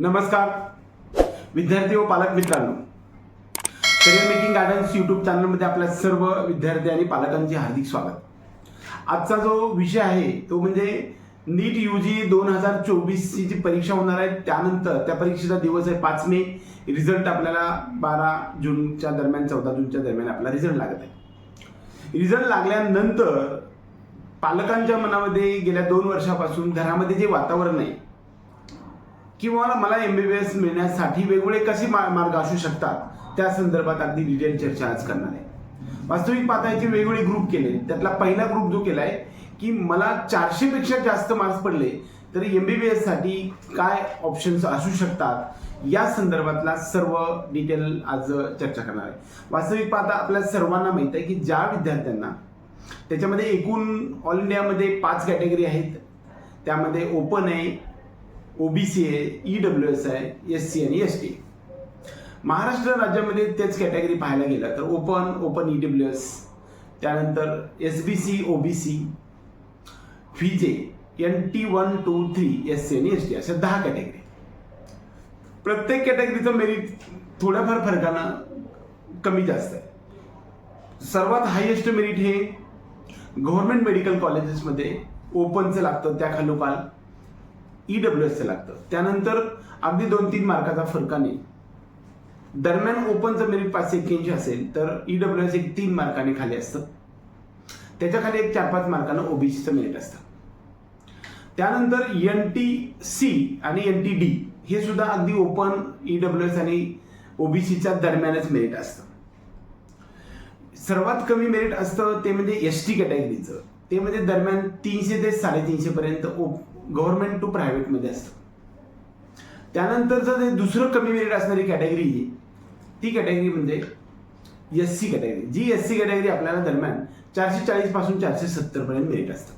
नमस्कार. विद्यार्थी व पालक मित्रांनो करिअर मेकिंग गार्डन्स यूट्यूब चॅनलमध्ये आपल्या सर्व विद्यार्थी आणि पालकांचे हार्दिक स्वागत. आजचा जो विषय आहे तो म्हणजे नीट यू जी दोन हजार चोवीसची जी परीक्षा होणार आहे त्यानंतर त्या परीक्षेचा दिवस आहे पाच मे. रिझल्ट आपल्याला बारा जूनच्या दरम्यान चौदा जूनच्या दरम्यान आपला रिझल्ट लागत आहे. रिझल्ट लागल्यानंतर पालकांच्या मनामध्ये गेल्या दोन वर्षापासून घरामध्ये जे वातावरण आहे किंवा मला एम बी बी एस मिळण्यासाठी वेगवेगळे कसे मा- मार्ग असू शकतात त्या संदर्भात अगदी डिटेल चर्चा आज करणार आहे. वास्तविक पाहता याचे वेगवेगळे ग्रुप केले. त्यातला पहिला ग्रुप जो केलाय की मला चारशे पेक्षा जास्त मार्क्स पडले तर एम बी बी एससाठी काय ऑप्शन्स असू शकतात या संदर्भातला सर्व डिटेल आज चर्चा करणार आहे. वास्तविक पाहता आपल्या सर्वांना माहीत आहे की ज्या विद्यार्थ्यांना त्याच्यामध्ये एकूण ऑल इंडियामध्ये पाच कॅटेगरी आहेत त्यामध्ये ओपन आहे ओबीसी आहे ई डब्ल्यू एस आहे एस सी आणि एस टी महाराष्ट्र राज्यामध्ये तेच कॅटेगरी पाहायला गेलं तर open open E W S त्यानंतर एस बी सी ओबीसी जे N T one two three S C आणि एस टी अशा दहा कॅटेगरी प्रत्येक कॅटेगरीचं मेरिट थोड्याफार फरकानं कमी जास्त आहे. सर्वात हायेस्ट मेरिट हे गव्हर्नमेंट मेडिकल कॉलेजेसमध्ये ओपनचं लागतं त्या खालोखाल ई डब्ल्यू एसचं लागतं. त्यानंतर अगदी दोन तीन मार्काचा फरकाने दरम्यान ओपनचं मेरिट पाचशे एक्क्याऐंशी असेल तर ई डब्ल्यू एस एक तीन मार्काने खाली असतं. त्याच्याखाली एक चार पाच मार्कानं ओबीसीचं मेरिट असतं. त्यानंतर एन टी सी आणि एन टी डी हे सुद्धा अगदी ओपन ई डब्ल्यू एस आणि ओबीसीच्या दरम्यानच मेरिट असतं. सर्वात कमी मेरिट असतं ते म्हणजे एस टी कॅटेगरीचं ते म्हणजे दरम्यान तीनशे ते साडेतीनशे पर्यंत गव्हर्नमेंट टू प्रायव्हेटमध्ये असतं. त्यानंतरचं जे दुसरं कमी मेरिट असणारी कॅटेगरी ती कॅटेगरी म्हणजे एस सी कॅटेगरी जी एस सी कॅटेगरी आपल्याला दरम्यान चारशे चाळीसपासून चारशे सत्तर पर्यंत मेरिट असतं.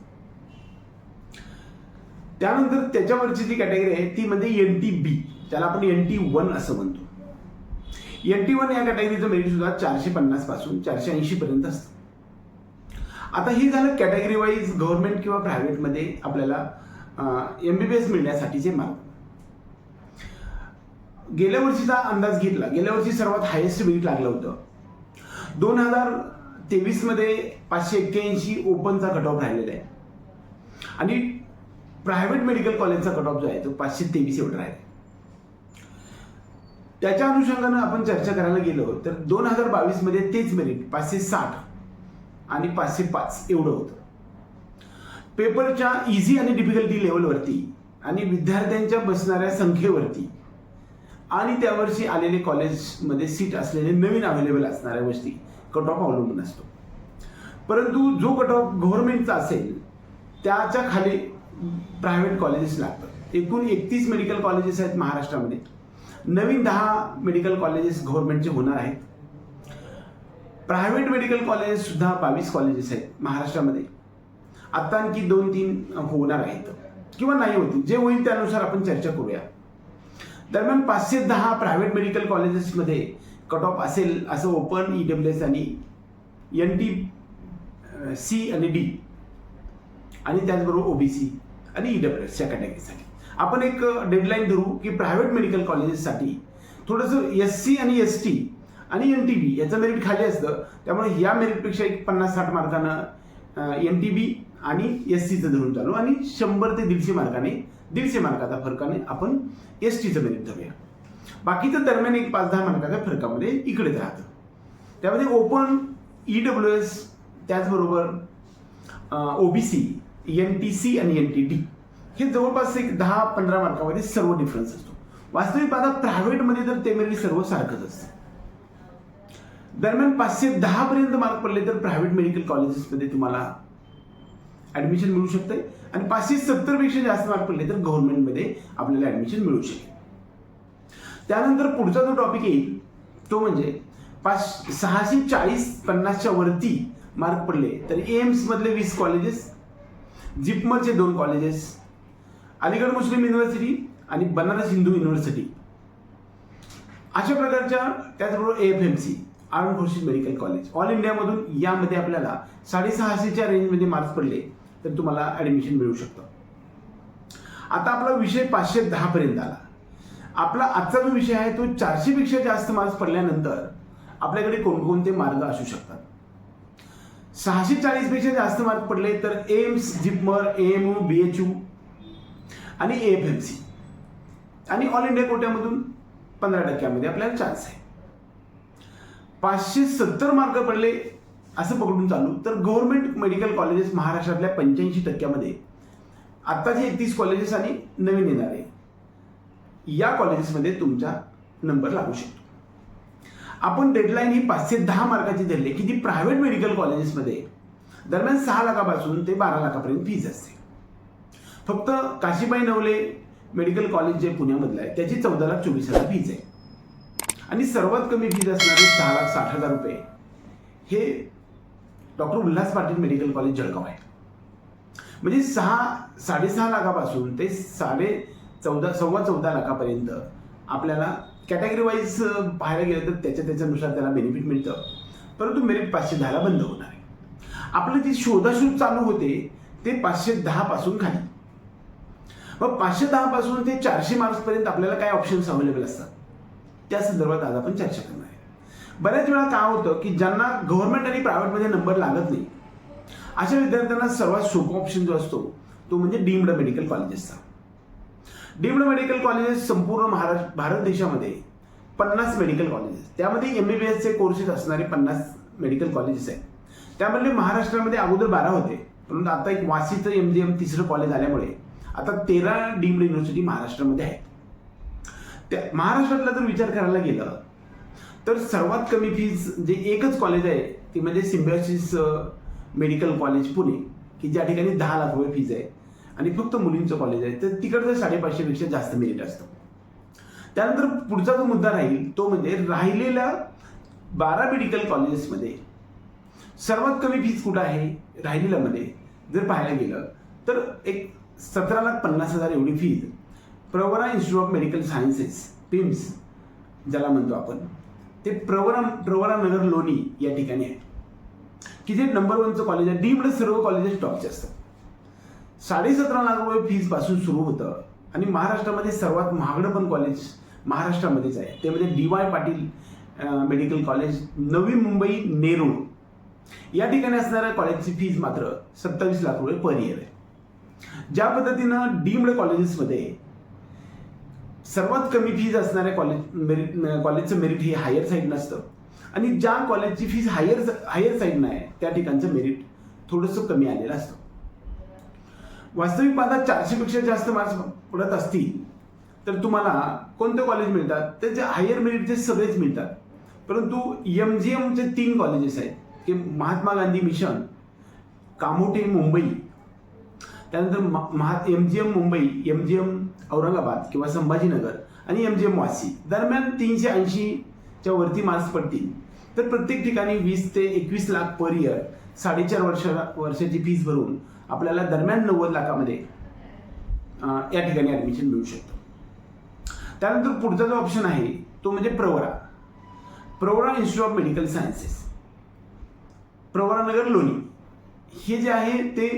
त्यानंतर त्याच्यावरची जी कॅटेगरी आहे ती म्हणजे एन टी बी त्याला आपण एन टी वन असं म्हणतो. एन टी वन या कॅटेगरीचं मेरिट सुद्धा चारशे पन्नासपासून चारशे ऐंशी पर्यंत असतं. आता हे झालं कॅटेगरी वाईज गव्हर्नमेंट किंवा प्रायव्हेटमध्ये आपल्याला एम बी बी एस मिळण्यासाठीचे मार्ग गेल्या वर्षीचा अंदाज घेतला. गेल्या वर्षी सर्वात हायेस्ट वेट लागलं होतं. दोन हजार तेवीसमध्ये पाचशे एक्क्याऐंशी ओपनचा कट ऑफ राहिलेला आहे. आणि प्रायव्हेट मेडिकल कॉलेजचा कट ऑफ जो आहे तो पाचशे तेवीस एवढा आहे. त्याच्या अनुषंगानं आपण चर्चा करायला गेलो तर दोन हजार बावीसमध्ये तेच मेरिट पाचशे साठ आणि पाचशे पाच एवढं होतं. पेपरच्या इझी आणि डिफिकल्टी लेवलवरती आणि विद्यार्थ्यांच्या बसणाऱ्या संख्येवरती. आणि त्यावर्षी आलेले कॉलेजमध्ये सीट असलेले नवीन अवेलेबल असणाऱ्या गोष्टी. कट ऑफ अवलंबून असतो. परंतु जो कट ऑफ गव्हर्नमेंटचा असेल त्याच्याखाली प्रायव्हेट कॉलेजेस लागतात. एकूण एकतीस मेडिकल कॉलेजेस आहेत महाराष्ट्रामध्ये. नवीन दहा मेडिकल कॉलेजेस गव्हर्नमेंटचे होणार आहेत. प्रायव्हेट मेडिकल कॉलेजेस सुद्धा बावीस कॉलेजेस आहेत महाराष्ट्रामध्ये. आता आणखी दोन तीन होणार आहेत. किंवा नाही होतील. जे होईल त्यानुसार आपण चर्चा करूया. दरम्यान पाचशे दहा प्रायव्हेट मेडिकल कॉलेजेसमध्ये कट ऑफ असेल असं ओपन ई डब्ल्यू एस आणि एन टी सी आणि डी आणि त्याचबरोबर ओबीसी आणि ई डब्ल्यू एसच्या कॅटेगरीसाठी आपण एक डेडलाईन धरू की प्रायव्हेट मेडिकल कॉलेजेससाठी थोडंसं एस सी आणि एस टी आणि एन टी बी याचं मेरिट खाली असतं. त्यामुळे या मेरिटपेक्षा एक पन्नास साठ मार्कानं एन टी बी आणि एस सीचं धरून चालू. आणि शंभर ते दीडशे मार्काने दीडशे मार्काचा फरकाने आपण एस टीचं मेरिट धरूया. बाकीचं दरम्यान एक पाच दहा मार्काच्या फरकामध्ये इकडेच राहतं. त्यामध्ये ओपन ई डब्ल्यू एस त्याचबरोबर ओबीसी एन टी सी आणि एन टी डी हे जवळपास एक दहा पंधरा मार्कामध्ये सर्व डिफरन्स असतो. वास्तविक आता प्रायव्हेटमध्ये तर ते मेरिट सर्व सारखंच असतं. दरम्यान पाचशे दहापर्यंत मार्क पडले तर प्रायव्हेट मेडिकल कॉलेजेसमध्ये तुम्हाला ऍडमिशन मिळू शकते आणि पाचशे सत्तरपेक्षा जास्त मार्क पडले तर गव्हर्नमेंटमध्ये आपल्याला ॲडमिशन मिळू शकेल. त्यानंतर पुढचा जो टॉपिक येईल तो म्हणजे पाच सहाशे चाळीस पन्नासच्या वरती मार्क पडले तर एम्समधले वीस कॉलेजेस जिपमरचे दोन कॉलेजेस अलीगड मुस्लिम युनिव्हर्सिटी आणि बनारस हिंदू युनिव्हर्सिटी अशा प्रकारच्या त्याचबरोबर A F M C arm forces medical college all इंडियामधून यामध्ये आपल्याला साडेसहाशेच्या रेंजमध्ये मार्क्स पडले. तर तुम्हाला ऍडमिशन मिळू शकतं. आता आपला विषय पाचशे दहा पर्यंत आला. आपला आजचा जो विषय आहे तो चारशे पेक्षा जास्त मार्क्स पडल्यानंतर आपल्याकडे कोणकोणते मार्ग असू शकतात? सहाशे चाळीसपेक्षा जास्त मार्क पडले तर AIIMS JIPMER AMU B H U आणि एफ एम सी आणि ऑल इंडिया कोट्यामधून पंधरा टक्क्यामध्ये आपल्याला चान्स आहे. पाचशे सत्तर मार्क पडले असं पकडून चालू तर गव्हर्नमेंट मेडिकल कॉलेजेस महाराष्ट्रातल्या पंच्याऐंशी टक्क्यामध्ये. आत्ताचे एकतीस कॉलेजेस आणि नवीन येणारे या कॉलेजेसमध्ये तुमचा नंबर लागू शकतो. आपण डेडलाईन ही पाचशे दहा मार्काची धरली की ती प्रायव्हेट मेडिकल कॉलेजेसमध्ये दरम्यान सहा लाखापासून ते बारा लाखापर्यंत फीज असते. फक्त काशीबाई नवले मेडिकल कॉलेज जे पुण्यामधलं आहे त्याची चौदा लाख चोवीस हजार फीज आहे. आणि सर्वात कमी फीज असणारे सहा लाख साठ हजार रुपये हे doctor Ulhas Patil medical college Jalgaon आहे. म्हणजे सहा साडेसहा लाखापासून ते साडे चौदा सव्वा चौदा लाखापर्यंत आपल्याला कॅटेगरी वाईज पाहायला गेलं तर त्याच्या त्याच्यानुसार त्याला बेनिफिट मिळतं. परंतु मेरिट पाचशे दहाला बंद होणार आहे. आपलं जे शोधाशोध चालू होते ते पाचशे दहापासून खाली. मग पाचशे दहापासून ते चारशे मार्क्सपर्यंत आपल्याला काय ऑप्शन्स अवेलेबल असतात? त्या संदर्भात आज आपण चर्चा करणार बऱ्याच वेळा काय होतं की ज्यांना गव्हर्नमेंट आणि प्रायव्हेटमध्ये नंबर लागत नाही अशा विद्यार्थ्यांना सर्वात सोपा ऑप्शन जो असतो तो म्हणजे डीम्ड मेडिकल कॉलेजेसचा डीम्ड मेडिकल कॉलेजेस संपूर्ण महाराष्ट्र भारत देशामध्ये पन्नास मेडिकल कॉलेजेस त्यामध्ये एम बी बी एसचे कोर्सेस असणारे पन्नास मेडिकल कॉलेजेस आहेत. त्यामधले महाराष्ट्रामध्ये अगोदर बारा होते परंतु आता एक वाशीचं एम जी एम तिसरं कॉलेज आल्यामुळे आता तेरा डीम्ड युनिव्हर्सिटी महाराष्ट्रामध्ये आहेत. त्या महाराष्ट्रातला जर विचार करायला गेलं तर सर्वात कमी फीज जे एकच कॉलेज आहे ते म्हणजे सिम्बॉसिस मेडिकल कॉलेज पुणे की ज्या ठिकाणी दहा लाख रुपये फीज आहे. आणि फक्त मुलींचं कॉलेज आहे. तर तिकडचं साडेपाचशेपेक्षा जास्त मेरिट असतं. त्यानंतर पुढचा जो मुद्दा राहील तो म्हणजे राहिलेल्या बारा मेडिकल कॉलेजेसमध्ये सर्वात कमी फीज कुठं आहे? राहिलेल्यामध्ये. जर पाहायला गेलं तर एक सतरा लाख पन्नास हजार एवढी fees Pravara institute of medical sciences PIMS ज्याला म्हणतो आपण. ते प्रवरा प्रवरा नगर लोणी या ठिकाणी आहे. की जे नंबर वनचं कॉलेज आहे. डीमड सर्व कॉलेजेस टॉपचे असतात. साडेसतरा लाख रुपये फीजपासून सुरू होतं. आणि महाराष्ट्रामध्ये सर्वात महागडं पण कॉलेज महाराष्ट्रामध्येच आहे. ते म्हणजे D Y Patil medical college Navi Mumbai Nerul. या ठिकाणी असणाऱ्या कॉलेजची फीज मात्र सत्तावीस लाख रुपये पर इयर आहे. ज्या पद्धतीनं डीम्ड कॉलेजेसमध्ये सर्वात कमी फीज असणाऱ्या कॉलेज मेरिट कॉलेजचं मेरिट हे हायर साईड नसतं. आणि ज्या कॉलेजची फीज हायर हायर साईडनं आहे त्या ठिकाणचं मेरिट थोडंसं कमी आलेलं असतं. वास्तविक पाहता चारशेपेक्षा जास्त मार्क्स पडत असतील तर तुम्हाला कोणते कॉलेज मिळतात? त्याचे हायर मेरिटचे सगळेच मिळतात. परंतु एम जी एमचे तीन कॉलेजेस आहेत की महात्मा गांधी मिशन कामोटे मुंबई त्यानंतर महा M G M Mumbai M G M Aurangabad किंवा संभाजीनगर आणि एम जी एम वासी दरम्यान तीनशे ऐंशीच्या वरती मार्क्स पडतील. तर प्रत्येक ठिकाणी वीस ते एकवीस लाख पर इयर साडेचार वर्ष वर्षाची फीज भरून आपल्याला दरम्यान नव्वद लाखामध्ये या ठिकाणी ॲडमिशन मिळू शकतं. त्यानंतर पुढचा जो ऑप्शन आहे तो म्हणजे Pravara. Pravara institute of medical sciences Pravaranagar Loni. हे जे आहे ते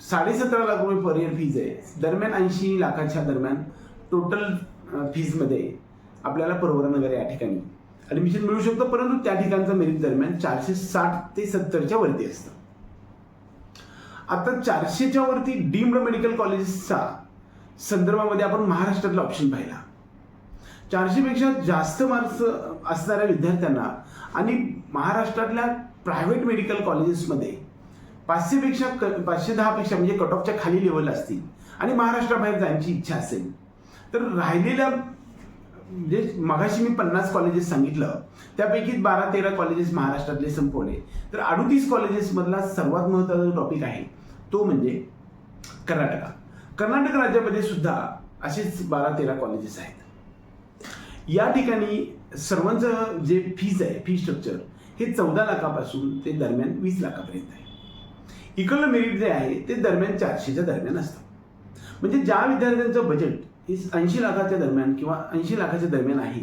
साडेसतरा लाख रुपये पर इयर फीज आहे. दरम्यान ऐंशी लाखाच्या दरम्यान टोटल फीजमध्ये आपल्याला प्रवरानगर या ठिकाणी. ॲडमिशन मिळू शकतं परंतु त्या ठिकाणचं मेरिट दरम्यान चारशे साठ ते सत्तरच्या वरती असतं. आता चारशेच्या वरती डीम्ड मेडिकल कॉलेजेसचा संदर्भामध्ये आपण महाराष्ट्रातला ऑप्शन पाहिला. चारशेपेक्षा जास्त मार्क्स असणाऱ्या विद्यार्थ्यांना आणि महाराष्ट्रातल्या प्रायव्हेट मेडिकल कॉलेजेसमध्ये पाचशेपेक्षा क पाचशे दहापेक्षा म्हणजे कट ऑफच्या खाली लेवल असतील. आणि महाराष्ट्राबाहेर जायची इच्छा असेल. तर राहिलेल्या म्हणजे मगाशी मी पन्नास कॉलेजेस सांगितलं. त्यापैकी बारा तेरा कॉलेजेस महाराष्ट्रातले संपवले. तर अडुतीस कॉलेजेसमधला सर्वात महत्त्वाचा टॉपिक आहे तो म्हणजे कर्नाटका. कर्नाटक राज्यामध्ये सुद्धा असेच बारा तेरा कॉलेजेस आहेत. या ठिकाणी सर्वांचं जे फीज आहे फी स्ट्रक्चर हे चौदा लाखापासून ते दरम्यान वीस लाखापर्यंत आहे. इकडलं मेरिट जे आहे ते दरम्यान चारशेच्या दरम्यान असतं. म्हणजे ज्या विद्यार्थ्यांचं बजेट हे ऐंशी लाखाच्या दरम्यान किंवा ऐंशी लाखाच्या दरम्यान आहे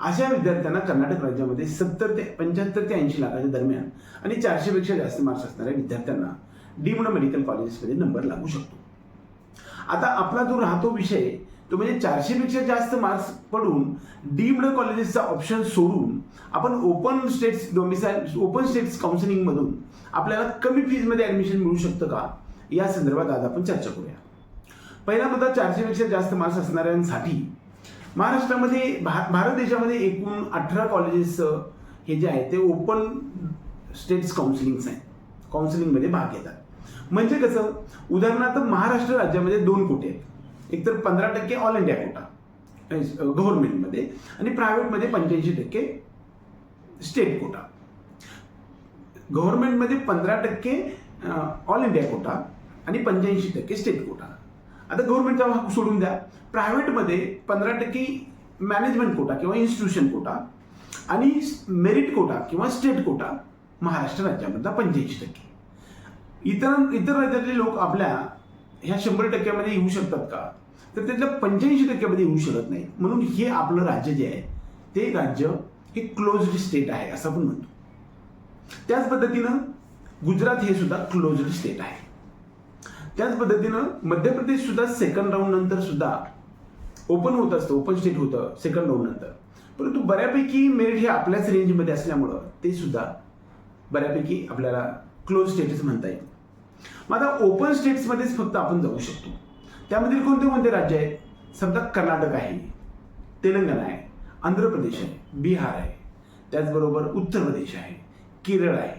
अशा विद्यार्थ्यांना कर्नाटक राज्यामध्ये सत्तर ते पंच्याहत्तर ते ऐंशी लाखाच्या दरम्यान आणि चारशेपेक्षा जास्त मार्क्स असणाऱ्या विद्यार्थ्यांना डीम्ड मेडिकल कॉलेजेसमध्ये नंबर लागू शकतो. आता आपला जो राहतो विषय तो म्हणजे चारशेपेक्षा जास्त मार्क्स पडून डीम्ड कॉलेजेसचा ऑप्शन सोडून आपण open states domicile open states काउन्सिलिंगमधून आपल्याला कमी फीजमध्ये ॲडमिशन मिळू शकतं का? या संदर्भात आज आपण चर्चा करूया. पहिला मुद्दा चारशेपेक्षा जास्त मार्क्स असणाऱ्यांसाठी. महाराष्ट्रामध्ये भा भारत देशामध्ये एकूण अठरा कॉलेजेस हे जे आहे ते ओपन स्टेट्स काउन्सिलिंग्स आहेत. काउन्सिलिंगमध्ये भाग घेतात. म्हणजे कसं? उदाहरणार्थ महाराष्ट्र राज्यामध्ये दोन कोटी आहेत. एकतर पंधरा टक्के ऑल इंडिया कोटा गव्हर्नमेंटमध्ये आणि प्रायव्हेटमध्ये पंच्याऐंशी टक्के स्टेट कोटा गव्हर्नमेंटमध्ये पंधरा टक्के ऑल इंडिया कोटा आणि पंच्याऐंशी टक्के स्टेट कोटा आता गव्हर्नमेंटचा भाग सोडून द्या. प्रायव्हेटमध्ये पंधरा टक्के मॅनेजमेंट कोटा किंवा इन्स्टिट्यूशन कोटा आणि मेरिट कोटा किंवा स्टेट कोटा महाराष्ट्र राज्यामधला पंच्याऐंशी टक्के. इतर इतर राज्यातले लोक आपल्या ह्या शंभर टक्क्यामध्ये येऊ शकतात का? तर त्यातल्या पंच्याऐंशी टक्क्यामध्ये येऊ शकत नाही म्हणून हे आपलं राज्य जे आहे ते राज्य हे क्लोज्ड स्टेट आहे असं आपण म्हणतो. त्याच पद्धतीनं गुजरात हे सुद्धा क्लोज्ड स्टेट आहे. त्याच पद्धतीनं मध्य प्रदेश सुद्धा सेकंड राऊंड नंतर सुद्धा ओपन होत असतं ओपन स्टेट होतं सेकंड राऊंड नंतर. परंतु बऱ्यापैकी मेरिट हे आपल्याच रेंजमध्ये असल्यामुळं ते सुद्धा बऱ्यापैकी आपल्याला क्लोज स्टेटस म्हणता येईल मग आता ओपन स्टेट्समध्येच फक्त आपण जाऊ शकतो. त्यामधील कोणते कोणते राज्य आहेत? समजा कर्नाटक आहे तेलंगणा आहे आंध्र प्रदेश आहे बिहार आहे. त्याचबरोबर उत्तर प्रदेश आहे केरळ आहे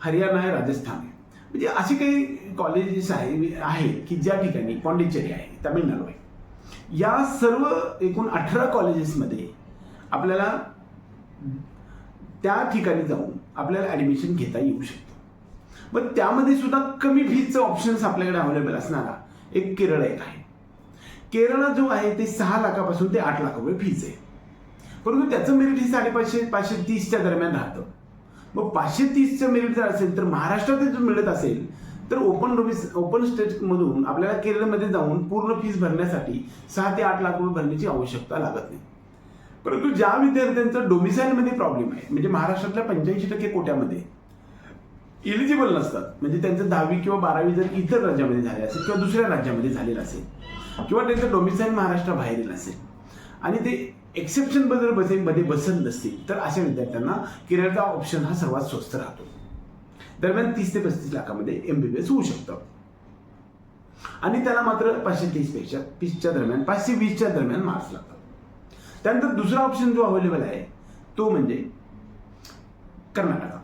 हरियाणा आहे राजस्थान आहे. म्हणजे असे काही कॉलेजेस आहे आहेत की ज्या ठिकाणी पॉंडिचेरी आहे तामिळनाडू आहे. या सर्व एकूण अठरा कॉलेजेसमध्ये आपल्याला त्या ठिकाणी जाऊन आपल्याला ॲडमिशन घेता येऊ शकतं. मग त्यामध्ये सुद्धा कमी फीजचं ऑप्शन्स आपल्याकडे अवेलेबल असणारा एक केरळ एक आहे. केरळ जो आहे ते सहा लाखापासून ते आठ लाख रुपये फीज आहे. परंतु त्याचं मेरिट हे साडेपाचशे पाचशे तीसच्या दरम्यान राहतं. मग पाचशे तीसचं मेरिट जर असेल तर महाराष्ट्रात जर मिळत असेल तर ओपन डोमिस ओपन स्टेटमधून आपल्याला केरळमध्ये जाऊन पूर्ण फीज भरण्यासाठी सहा ते आठ लाख रुपये भरण्याची आवश्यकता लागत नाही. परंतु ज्या विद्यार्थ्यांचं डोमिसाईलमध्ये प्रॉब्लेम आहे म्हणजे महाराष्ट्रातल्या पंच्याऐंशी टक्के कोट्यामध्ये इलिजिबल नसतात. म्हणजे त्यांचं दहावी किंवा बारावी जर इतर राज्यामध्ये झाले असेल किंवा दुसऱ्या राज्यामध्ये झालेलं असेल किंवा त्यांचं डोमिसाईल महाराष्ट्राबाहेरील असेल आणि ते एक्सेप्शन बदल बसेमध्ये बसत नसतील तर अशा विद्यार्थ्यांना केरळचा ऑप्शन हा सर्वात स्वस्त राहतो. दरम्यान तीस ते पस्तीस लाखामध्ये एमबीबीएस होऊ शकतं. आणि त्याला मात्र पाचशे तीसपेक्षा तीसच्या दरम्यान पाचशे वीसच्या दरम्यान मार्क्स लागतात. त्यानंतर दुसरा ऑप्शन जो अवेलेबल आहे तो म्हणजे कर्नाटका.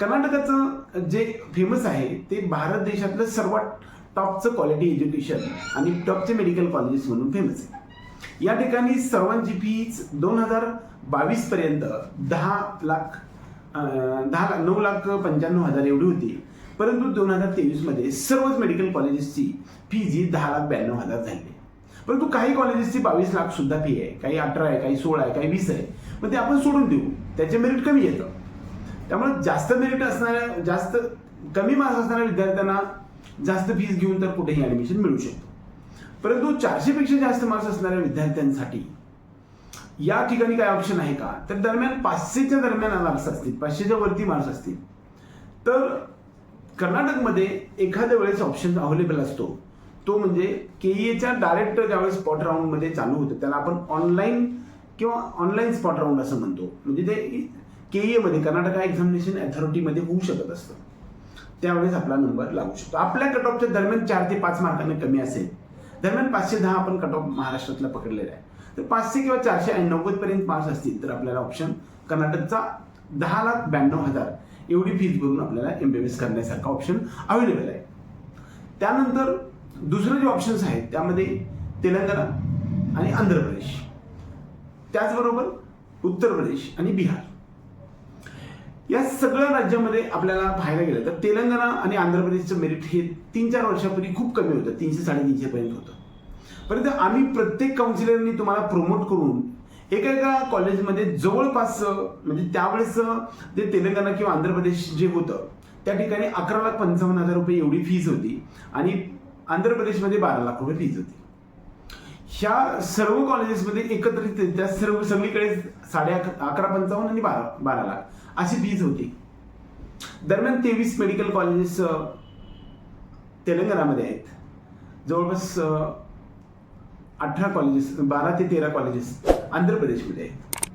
कर्नाटकाचं जे फेमस आहे ते भारत देशातलं सर्वात टॉपचं क्वालिटी एज्युकेशन आणि टॉपचे मेडिकल कॉलेजेस म्हणून फेमस आहे. या ठिकाणी सर्वांची फीज दोन हजार बावीस पर्यंत दहा लाख दहा लाख नऊ लाख पंच्याण्णव हजार एवढी होती. परंतु दोन हजार तेवीसमध्ये सर्वच मेडिकल कॉलेजेसची फीज ही दहा लाख ब्याण्णव हजार झाली. परंतु काही कॉलेजेसची बावीस लाख सुद्धा फी आहे काही अठरा आहे काही सोळा आहे काही वीस आहे. मग ते आपण सोडून देऊ. त्याचे मेरिट कमी येतं. त्यामुळे जास्त मेरिट असणाऱ्या जास्त कमी मार्क्स असणाऱ्या विद्यार्थ्यांना जास्त फीस घेऊन तर कुठेही ॲडमिशन मिळू शकतो. परंतु चारशेपेक्षा जास्त मार्क्स असणाऱ्या विद्यार्थ्यांसाठी या ठिकाणी काय ऑप्शन आहे का? तर दरम्यान पाचशेच्या दरम्यान मार्क्स असतील पाचशेच्या वरती मार्क्स असतील. तर कर्नाटकमध्ये एखाद्या वेळेस ऑप्शन अवेलेबल असतो. तो म्हणजे केईएच्या डायरेक्ट ज्यावेळेस स्पॉट राऊंडमध्ये चालू होतं त्याला आपण ऑनलाईन किंवा ऑनलाईन स्पॉट राऊंड असं म्हणतो. म्हणजे ते के केईएमध्ये कर्नाटका एक्झामिनेशन अथॉरिटीमध्ये होऊ शकत असतं. त्यावेळेस आपला नंबर लागू शकतो. आपल्या कट ऑफच्या दरम्यान चार ते पाच मार्काने कमी असेल दरम्यान पाचशे दहा आपण कट ऑफ महाराष्ट्रातला पकडलेला आहे. तर पाचशे किंवा चारशे आणि नव्वद पर्यंत मार्क्स असतील तर आपल्याला ऑप्शन कर्नाटकचा दहा लाख ब्याण्णव हजार एवढी फीज भरून आपल्याला एमबीबीएस करण्यासारखा ऑप्शन अवेलेबल आहे. त्यानंतर दुसरं जे ऑप्शन्स आहेत त्यामध्ये तेलंगणा आणि आंध्र प्रदेश. त्याचबरोबर उत्तर प्रदेश आणि बिहार. या सगळ्या राज्यामध्ये आपल्याला पाहायला गेलं तर तेलंगणा आणि आंध्र प्रदेशचं मेरिट हे तीन चार वर्षापूर्वी खूप कमी होतं. तीनशे साडेतीनशेपर्यंत होतं. परंतु आम्ही प्रत्येक काउन्सिलरनी तुम्हाला प्रमोट करून एका एका कॉलेजमध्ये जवळपास म्हणजे त्यावेळेस ते तेलंगणा किंवा आंध्र प्रदेश जे होतं त्या ठिकाणी अकरा लाख पंचावन्न हजार रुपये एवढी फीज होती आणि आंध्र प्रदेशमध्ये बारा लाख रुपये फीज होती. ह्या सर्व कॉलेजेसमध्ये एकत्रितरित्या सर्व सगळीकडे साडे अकरा अकरा पंचावन्न आणि बारा बारा लाख अशी फीज होती. दरम्यान तेवीस मेडिकल कॉलेजेस तेलंगणामध्ये आहेत. जवळपास अठरा कॉलेजेस बारा ते तेरा कॉलेजेस आंध्र प्रदेशमध्ये आहेत.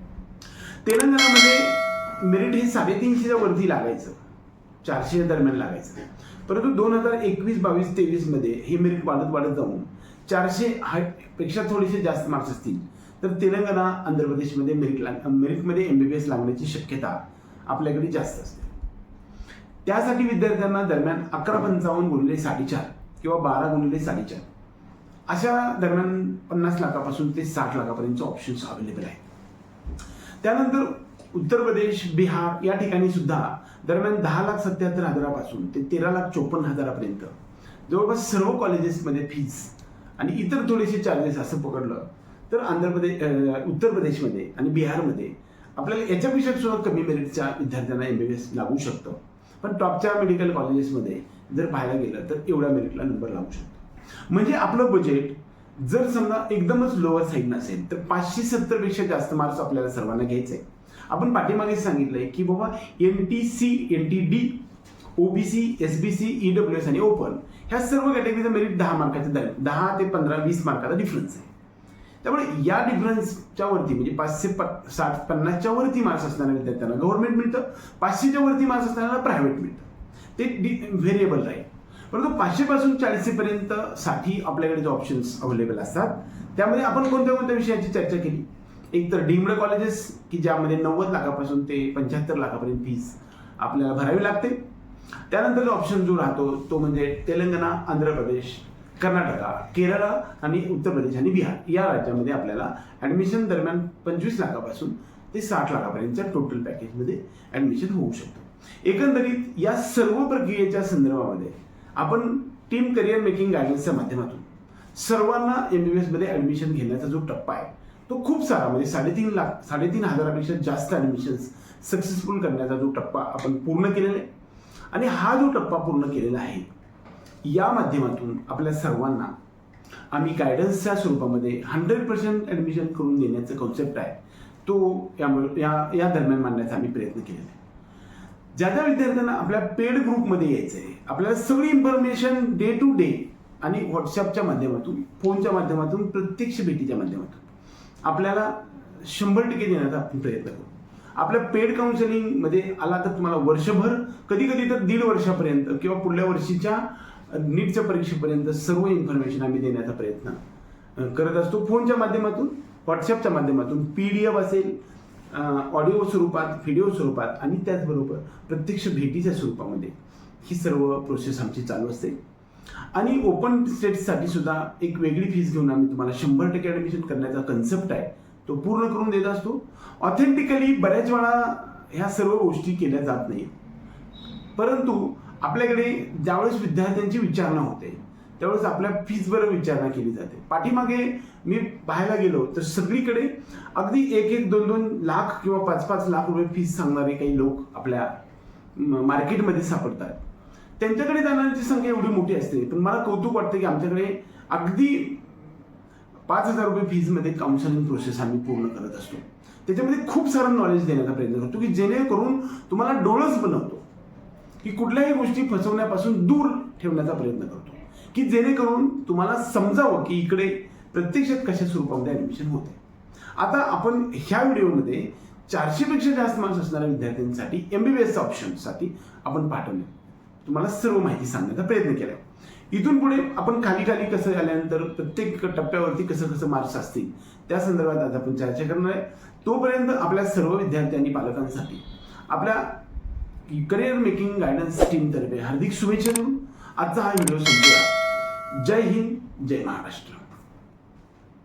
तेलंगणामध्ये मेरिट हे साडेतीनशेच्या वरती लागायचं. चारशेच्या दरम्यान लागायचं. परंतु दोन हजार एकवीस बावीस तेवीसमध्ये हे मेरिट वाढत वाढत जाऊन चारशे पेक्षा थोडेसे जास्त मार्क्स असतील. तर तेलंगणा आंध्र प्रदेशमध्ये मेरिट लाग मेरिटमध्ये एम बी बी एस लागण्याची शक्यता आपल्याकडे जास्त असते. त्यासाठी विद्यार्थ्यांना दरम्यान अकरा पंचावन्न गुणिले साडेचार किंवा बारा गुणिले साडेचार. अशा दरम्यान पन्नास लाखापासून ते साठ लाखापर्यंतचे ऑप्शन्स अवेलेबल आहेत. त्यानंतर उत्तर प्रदेश बिहार या ठिकाणी सुद्धा दरम्यान दहा लाख सत्याहत्तर हजारापासून ते तेरा लाख चोपन्न हजारापर्यंत. जवळपास सर्व कॉलेजेसमध्ये फीज आणि इतर थोडेसे चार्जेस असं पकडलं तर आंध्र प्रदेश उत्तर प्रदेशमध्ये आणि बिहारमध्ये आपल्याला याच्यापेक्षा सुद्धा कमी मेरिटच्या विद्यार्थ्यांना एम बी बी एस लागू शकतं पण टॉपच्या मेडिकल कॉलेजेसमध्ये जर पाहायला गेलं तर एवढ्या मेरिटला नंबर लागू शकतो म्हणजे आपलं बजेट जर समजा एकदमच लोअर साईड नसेल तर पाचशे सत्तरपेक्षा जास्त मार्क्स आपल्याला सर्वांना घ्यायचे आहे. आपण पाठीमागे सांगितलंय की बाबा M T C N T D OBC S B C E W S आणि ओपन ह्या सर्व कॅटेगरीचं मेरिट दहा मार्काच्या दरम्यान दहा ते पंधरा वीस मार्काचा डिफरन्स आहे. त्यामुळे या डिफरन्सच्या वरती म्हणजे पाचशे प- साठ पन्नासच्या वरती मार्क्स असणाऱ्या विद्यार्थ्यांना गव्हर्नमेंट मिळतं पाचशेच्या वरती मार्क्स असणाऱ्याला प्रायव्हेट मिळतं. ते डि व्हेरिएबल राहील. परंतु पाचशेपासून पासून साठी आपल्याकडे जे ऑप्शन्स अवेलेबल असतात त्यामध्ये आपण कोणत्या कोणत्या विषयाची चर्चा केली? एक तर डीम्ड कॉलेजेस की ज्यामध्ये नव्वद लाखापासून ते पंच्याहत्तर लाखापर्यंत फीस आपल्याला भरावी लागते त्यानंतर ऑप्शन जो राहतो तो म्हणजे तेलंगणा आंध्र प्रदेश कर्नाटका केरळ आणि उत्तर प्रदेश आणि बिहार. या राज्यामध्ये आपल्याला ॲडमिशन दरम्यान पंचवीस लाखापासून ते साठ लाखापर्यंतच्या टोटल पॅकेजमध्ये ॲडमिशन होऊ शकतो. एकंदरीत या सर्व प्रक्रियेच्या संदर्भामध्ये आपण टीम करिअर मेकिंग गायडन्सच्या माध्यमातून सर्वांना एम बी एसमध्ये ॲडमिशन घेण्याचा जो टप्पा आहे तो खूप सारा म्हणजे साडेतीन लाख साडेतीन हजारापेक्षा जास्त ॲडमिशन्स सक्सेसफुल करण्याचा जो टप्पा आपण पूर्ण केलेला आहे. आणि हा जो टप्पा पूर्ण केलेला आहे या माध्यमातून आपल्या सर्वांना आम्ही गायडन्सच्या स्वरूपामध्ये हंड्रेड पर्सेंट ॲडमिशन करून देण्याचं कॉन्सेप्ट आहे तो यामुळे या या दरम्यान मांडण्याचा आम्ही प्रयत्न केलेला आहे. ज्या ज्या विद्यार्थ्यांना आपल्या पेड ग्रुपमध्ये यायचं आहे आपल्याला सगळी इन्फॉर्मेशन डे टू डे आणि व्हॉट्सअपच्या माध्यमातून फोनच्या माध्यमातून प्रत्यक्ष भेटीच्या माध्यमातून आपल्याला शंभर टक्के देण्याचा आपण प्रयत्न करू आपल्या पेड काउन्सिलिंगमध्ये आला तर तुम्हाला वर्षभर कधी कधी तर दीड वर्षापर्यंत किंवा पुढल्या वर्षीच्या नीटच्या परीक्षेपर्यंत सर्व इन्फॉर्मेशन आम्ही देण्याचा प्रयत्न. करत असतो फोनच्या माध्यमातून व्हॉट्सअपच्या माध्यमातून पी डी एफ असेल ऑडिओ स्वरूपात व्हिडिओ स्वरूपात आणि त्याचबरोबर प्रत्यक्ष भेटीच्या स्वरूपामध्ये. ही सर्व प्रोसेस आमची चालू असते. आणि ओपन स्टेट्ससाठी सुद्धा एक वेगळी फीस घेऊन आम्ही तुम्हाला शंभर टक्के ॲडमिशन करण्याचा कन्सेप्ट आहे. तो पूर्ण करून देत असतो. ऑथेंटिकली बऱ्याच वेळा ह्या सर्व गोष्टी केल्या जात नाही परंतु आपल्याकडे ज्यावेळेस विद्यार्थ्यांची विचारणा होते त्यावेळेस आपल्या फीजवर विचारणा केली जाते. पाठीमागे मी पाहायला गेलो तर सगळीकडे अगदी एक एक दोन दोन लाख किंवा पाच पाच लाख रुपये फीज सांगणारे काही लोक आपल्या मार्केटमध्ये सापडतात. त्यांच्याकडे जाणाऱ्यांची संख्या एवढी मोठी असते पण मला कौतुक वाटतं की आमच्याकडे अगदी पाच हजार रुपये फीजमध्ये काउन्सिलिंग प्रोसेस आम्ही पूर्ण करत असतो. त्याच्यामध्ये खूप सारं नॉलेज देण्याचा प्रयत्न करतो की जेणेकरून तुम्हाला डोळस बनवतो. की कुठल्याही गोष्टी फसवण्यापासून दूर ठेवण्याचा प्रयत्न करतो. की जेणेकरून तुम्हाला समजावं की इकडे प्रत्यक्षात कशा स्वरूपामध्ये ॲडमिशन होते आता आपण ह्या व्हिडिओमध्ये चारशेपेक्षा जास्त मार्क्स असणाऱ्या विद्यार्थ्यांसाठी एम बी बी एसच्या ऑप्शनसाठी आपण पाठवले. तुम्हाला सर्व माहिती सांगण्याचा प्रयत्न केला इथून पुढे आपण खाली खाली कसं झाल्यानंतर प्रत्येक टप्प्यावरती कसं कसं मार्क्स असतील त्या संदर्भात आज आपण चर्चा करणार आहे. तोपर्यंत आपल्या सर्व विद्यार्थ्यांनी पालकांसाठी आपल्या करिअर मेकिंग गायडन्स टीमतर्फे हार्दिक शुभेच्छा देऊन आजचा हा व्हिडिओ संपूया जय हिंद जय महाराष्ट्र.